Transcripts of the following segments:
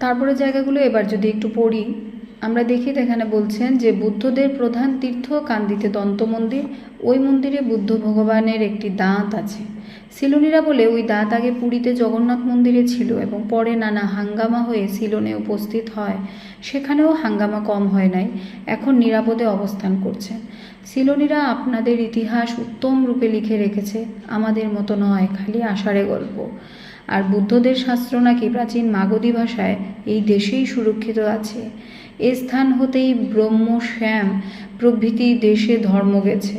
তারপরে জায়গাগুলো এবার যদি একটু পড়ি, আমরা দেখি এখানে বলছেন যে বুদ্ধদের প্রধান তীর্থ কান্দিতে দন্ত মন্দির। ওই মন্দিরে বুদ্ধ ভগবানের একটি দাঁত আছে। সিলোনিরা বলে ওই দাঁত আগে পুরীতে জগন্নাথ মন্দিরে ছিল এবং পরে নানা হাঙ্গামা হয়ে সিলোনে উপস্থিত হয়। সেখানেও হাঙ্গামা কম হয় নাই, এখন নিরাপদে অবস্থান করছেন। সিলোনিরা আপনাদের ইতিহাস উত্তম রূপে লিখে রেখেছে, আমাদের মতো নয়, খালি আষাঢ়ে গল্প। আর বুদ্ধদের শাস্ত্র নাকি প্রাচীন মাগধী ভাষায় এই দেশেই সুরক্ষিত আছে। এ স্থান হতেই ব্রহ্ম শ্যাম প্রভৃতি দেশে ধর্ম গেছে।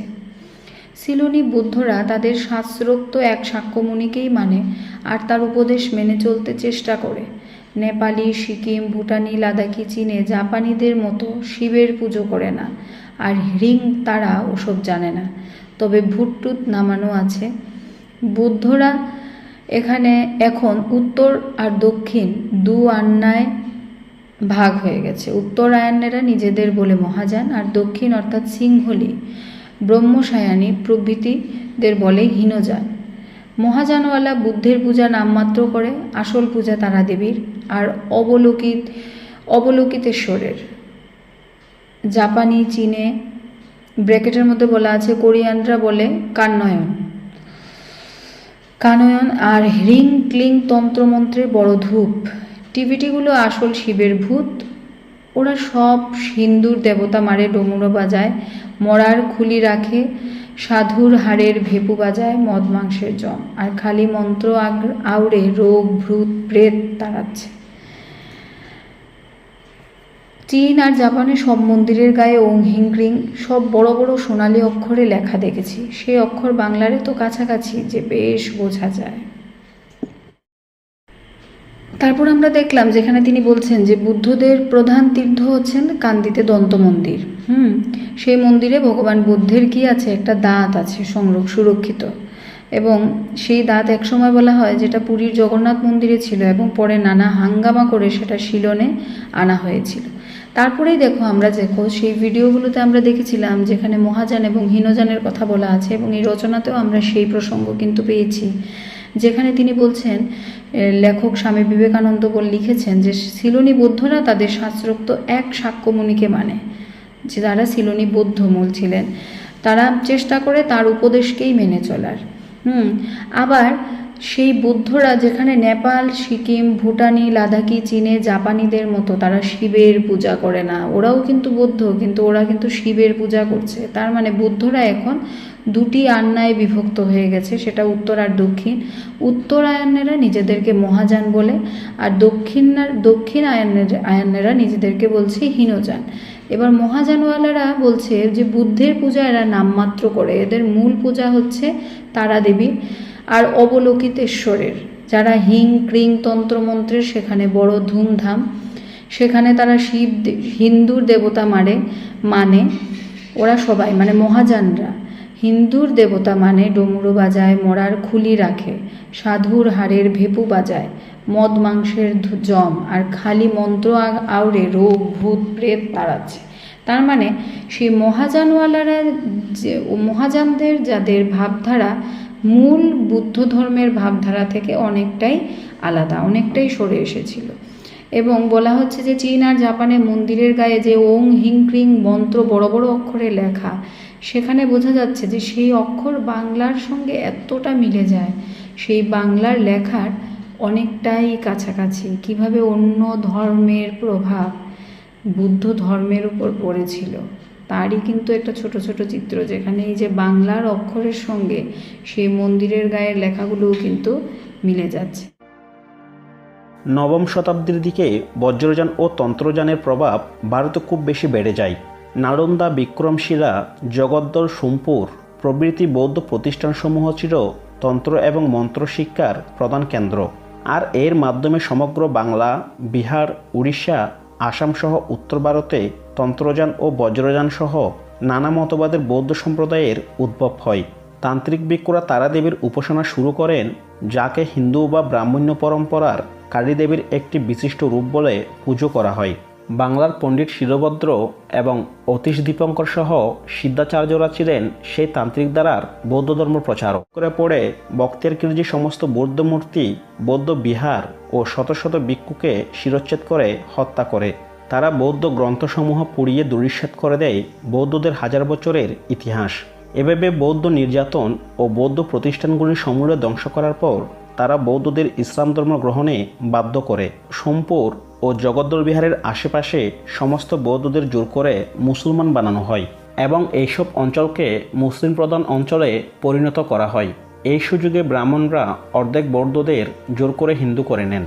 সিলোনি বুদ্ধরা তাদের শাস্ত্রোক্ত এক সাক্ষ্যমণিকেই মানে আর তার উপদেশ মেনে চলতে চেষ্টা করে। নেপালি, সিকিম, ভুটানি, লাদাখি, চীনে জাপানিদের মতো শিবের পুজো করে না, আর হ্রিং তারা ওসব জানে না। তবে ভুটটুত নামানো আছে। বুদ্ধরা এখানে এখন উত্তর আর দক্ষিণ দু আন্নায় ভাগ হয়ে গেছে। উত্তরায়ণেরা নিজেদের বলে মহাযান আর দক্ষিণ অর্থাৎ সিংহলি, ব্রহ্মসায়ানী প্রভৃতিদের বলে হীনযান। মহাযানওয়ালা বুদ্ধের পূজা নামমাত্র করে, আসল পূজা তারা দেবীর আর অবলোকিত, অবলোকিতেশ্বরের। জাপানি, চীনে ব্র্যাকেটের মধ্যে বলা আছে, কোরিয়ানরা বলে কান্নয়ন। কানয়ন আর হ্রিং ক্লিং তন্ত্রমন্ত্রের বড় ধূপ। টিভিটিগুলো আসল শিবের ভূত। ওরা সব হিন্দুর দেবতা মারে ডমুরো বাজায়, মরার খুলি রাখে, সাধুর হাড়ের ভেপু বাজায়, মদ মাংসের জম। আর খালি মন্ত্র আগ- আউড়ে রোগ ভূত প্রেত তাড়াচ্ছে। চীন আর জাপানে সব মন্দিরের গায়ে ওং, হিং, ক্রিং, সব বড় বড় সোনালি অক্ষরে লেখা দেখেছি। সে অক্ষর বাংলারে তো কাছাকাছি, যে বেশ বোঝা যায়। তারপর আমরা দেখলাম, যেখানে তিনি বলছেন যে বুদ্ধদের প্রধান তীর্থ হচ্ছেন কান্দিতে দন্ত মন্দির। হুম, সেই মন্দিরে ভগবান বুদ্ধের কি আছে? একটা দাঁত আছে সংরক্ষ, সুরক্ষিত। এবং সেই দাঁত একসময় বলা হয় যেটা পুরীর জগন্নাথ মন্দিরে ছিল এবং পরে নানা হাঙ্গামা করে সেটা শিলনে আনা হয়েছিল। তারপরেই দেখো আমরা দেখো সেই ভিডিওগুলোতে আমরা দেখেছিলাম যেখানে মহাযান এবং হীনযানের কথা বলা আছে এবং এই রচনাতেও আমরা সেই প্রসঙ্গ কিন্তু পেয়েছি। যেখানে তিনি বলছেন লেখক স্বামী বিবেকানন্দ বল লিখেছেন যে সিলোনি বৌদ্ধরা তাদের শাস্ত্রোক্ত এক সাক্ষ্যমণিকে মানে যে যারা সিলোনি বৌদ্ধ মূল ছিলেন। তারা চেষ্টা করে তার উপদেশকেই মেনে চলার। হুম, আবার সেই বৌদ্ধরা যেখানে নেপাল, সিকিম, ভুটানি, লাদাখি, চীনে, জাপানিদের মতো, তারা শিবের পূজা করে না। ওরাও কিন্তু বৌদ্ধ, কিন্তু ওরা কিন্তু শিবের পূজা করছে। তার মানে বৌদ্ধরা এখন দুটি আন্নায় বিভক্ত হয়ে গেছে, সেটা উত্তর আর দক্ষিণ। উত্তরায়ণেরা নিজেদেরকে মহাযান বলে, আর দক্ষিণ দক্ষিণ আয়নের আয়নেরা নিজেদেরকে বলছে হীনযান। এবার মহাযানওয়ালারা বলছে যে, বুদ্ধের পূজা এরা নামমাত্র করে। এদের মূল পূজা হচ্ছে তারা দেবী আর অবলোকিতেশ্বরের যারা হিং ক্রিং তন্ত্রমন্ত্রের সেখানে বড় ধুমধাম, সেখানে তারা শিব হিন্দুর দেবতা মারে মানে ওরা সবাই মানে মহাযানরা, হিন্দুর দেবতা মানে ডমরু বাজায়, মরার খুলি রাখে, সাধুর হাড়ের ভেপু বাজায়, মদ মাংসের জম, আর খালি মন্ত্র আ- আউড়ে রোগ, ভূত, প্রেত তাড়াচ্ছে। তার মানে সেই মহাযানওয়ালারা যে ও মহাযানদের যাদের ভাবধারা মূল বুদ্ধ ধর্মের ভাবধারা থেকে অনেকটাই আলাদা, অনেকটাই সরে এসেছিল। এবং বলা হচ্ছে যে চীন আর জাপানে মন্দিরের গায়ে যে ওং, হিং, ক্রিং মন্ত্র বড় বড় অক্ষরে লেখা, সেখানে বোঝা যাচ্ছে যে সেই অক্ষর বাংলার সঙ্গে এতটা মিলে যায়, সেই বাংলার লেখার অনেকটাই কাছাকাছি, কীভাবে অন্য ধর্মের প্রভাব বুদ্ধ ধর্মের উপর পড়েছিল। তারই কিন্তু একটা ছোট ছোট চিত্র, যেখানে এই যে বাংলার অক্ষরের সঙ্গে সেই মন্দিরের গায়ের লেখাগুলোও কিন্তু মিলে যাচ্ছে। নবম শতাব্দীর দিকে বজ্রযান ও তন্ত্রযানের প্রভাব ভারতে খুব বেশি বেড়ে যায়। নালন্দা বিক্রমশিলা, জগদ্দল সোমপুর প্রভৃতি বৌদ্ধ প্রতিষ্ঠানসমূহ ছিল তন্ত্র এবং মন্ত্র শিক্ষার প্রধান কেন্দ্র। আর এর মাধ্যমে সমগ্র বাংলা, বিহার, উড়িষ্যা আসাম সহ উত্তর ভারতে তন্ত্রযান ও বজ্রযান সহ নানা মতবাদের বৌদ্ধ সম্প্রদায়ের উদ্ভব হয়। তান্ত্রিক ভিক্ষুরা তারা দেবীর উপাসনা শুরু করেন যাকে হিন্দু বা ব্রাহ্মণ্য পরম্পরার কালী দেবীর একটি বিশিষ্ট রূপ বলে পুজো করা হয়। বাংলার পণ্ডিত শিরভদ্র এবং অতীশ দীপঙ্কর সহ সিদ্ধাচার্যরা ছিলেন সেই তান্ত্রিক দ্বারার বৌদ্ধ ধর্ম প্রচারক। করে পড়ে বক্তের কিরজি সমস্ত বৌদ্ধ মূর্তি, বৌদ্ধ বিহার ও শত শত ভিক্ষুকে শিরচ্ছেদ করে হত্যা করে। তারা বৌদ্ধ গ্রন্থসমূহ পুড়িয়ে দুরিচ্ছেদ করে দেয় বৌদ্ধদের হাজার বছরের ইতিহাস। এভাবে বৌদ্ধ নির্যাতন ও বৌদ্ধ প্রতিষ্ঠানগুলি সমূলে ধ্বংস করার পর তারা বৌদ্ধদের ইসলাম ধর্ম গ্রহণে বাধ্য করে। সোমপুর ও জগদ্দল বিহারের আশেপাশে সমস্ত বৌদ্ধদের জোর করে মুসলমান বানানো হয় এবং এইসব অঞ্চলকে মুসলিম প্রধান অঞ্চলে পরিণত করা হয়। এই সুযোগে ব্রাহ্মণরা অর্ধেক বৌদ্ধদের জোর করে হিন্দু করে নেন।